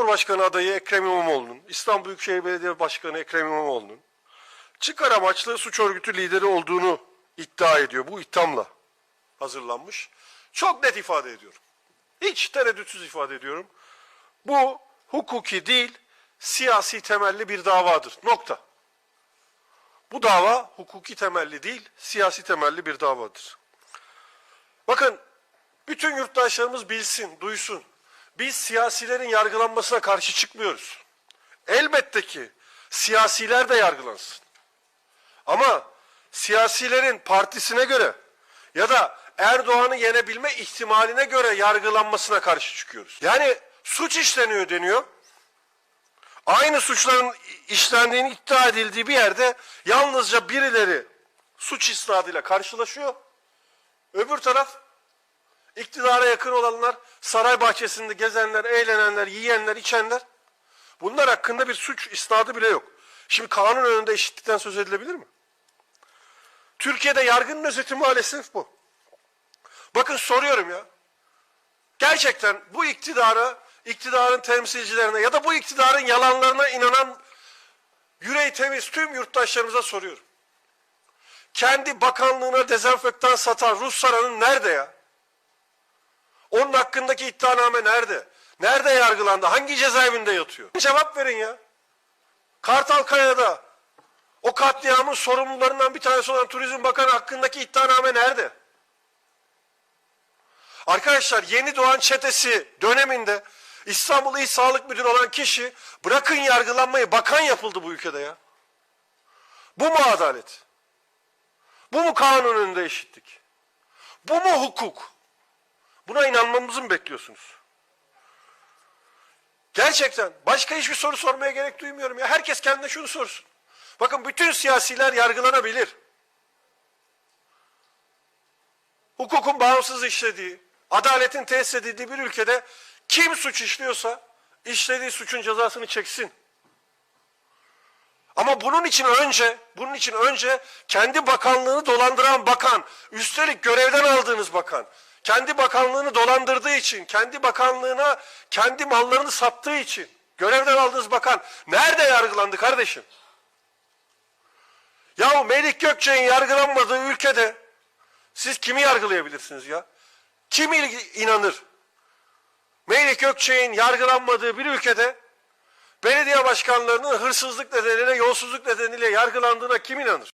Cumhurbaşkanı adayı Ekrem İmamoğlu'nun, İstanbul Büyükşehir Belediye Başkanı Ekrem İmamoğlu'nun çıkar amaçlı suç örgütü lideri olduğunu iddia ediyor. Bu ithamla hazırlanmış. Çok net ifade ediyorum. Hiç tereddütsüz ifade ediyorum. Bu hukuki değil, siyasi temelli bir davadır. Nokta. Bu dava hukuki temelli değil, siyasi temelli bir davadır. Bakın, bütün yurttaşlarımız bilsin, duysun. Biz siyasilerin yargılanmasına karşı çıkmıyoruz. Elbette ki siyasiler de yargılansın. Ama siyasilerin partisine göre ya da Erdoğan'ı yenebilme ihtimaline göre yargılanmasına karşı çıkıyoruz. Yani suç işleniyor deniyor. Aynı suçların işlendiğini iddia edildiği bir yerde yalnızca birileri suç isnadıyla karşılaşıyor. Öbür taraf iktidara yakın olanlar, saray bahçesinde gezenler, eğlenenler, yiyenler, içenler bunlar hakkında bir suç isnadı bile yok. Şimdi kanun önünde eşitlikten söz edilebilir mi? Türkiye'de yargının özeti maalesef bu. Bakın soruyorum ya. Gerçekten bu iktidara, iktidarın temsilcilerine ya da bu iktidarın yalanlarına inanan yüreği temiz tüm yurttaşlarımıza soruyorum. Kendi bakanlığına dezenfektan satan Rus Saran'ın nerede ya? Onun hakkındaki iddianame nerede? Nerede yargılandı? Hangi cezaevinde yatıyor? Cevap verin ya. Kartal Kaya'da o katliamın sorumlularından bir tanesi olan Turizm Bakanı hakkındaki iddianame nerede? Arkadaşlar yeni doğan çetesi döneminde İstanbul İl Sağlık Müdürü olan kişi bırakın yargılanmayı bakan yapıldı bu ülkede ya. Bu mu adalet? Bu mu kanun önünde eşitlik? Bu mu hukuk? Buna inanmamızı mı bekliyorsunuz? Gerçekten başka hiçbir soru sormaya gerek duymuyorum ya. Herkes kendine şunu sorsun. Bakın bütün siyasiler yargılanabilir. Hukukun bağımsız işlediği, adaletin tesis edildiği bir ülkede kim suç işliyorsa işlediği suçun cezasını çeksin. Ama bunun için önce, bunun için önce kendi bakanlığını dolandıran bakan, üstelik görevden aldığınız bakan, kendi bakanlığını dolandırdığı için, kendi bakanlığına kendi mallarını sattığı için görevden aldığınız bakan nerede yargılandı kardeşim? Yahu Melik Gökçe'nin yargılanmadığı ülkede siz kimi yargılayabilirsiniz ya? Kim inanır? Melik Gökçe'nin yargılanmadığı bir ülkede başkanlarının hırsızlık nedeniyle, yolsuzluk nedeniyle yargılandığına kim inanır?